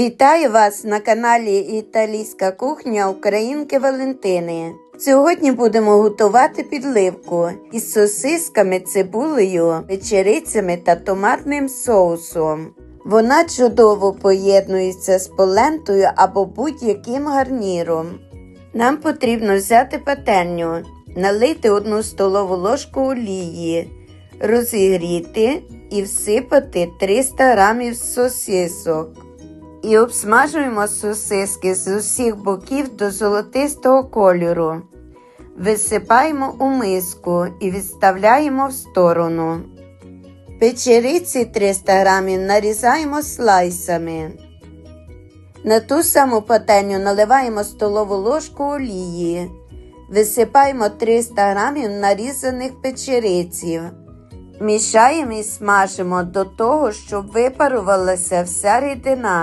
Вітаю вас на каналі Італійська кухня Українки Валентини. Сьогодні будемо готувати підливку із сосисками, цибулею, печерицями та томатним соусом. Вона чудово поєднується з полентою або будь-яким гарніром. Нам потрібно взяти пательню, налити одну столову ложку олії, розігріти і всипати 300 грамів сосисок. І обсмажуємо сосиски з усіх боків до золотистого кольору. Висипаємо у миску і відставляємо в сторону. Печериці 300 грамів нарізаємо слайсами. На ту саму пательню наливаємо столову ложку олії. Висипаємо 300 грамів нарізаних печериців. Мішаємо і смажимо до того, щоб випарувалася вся рідина.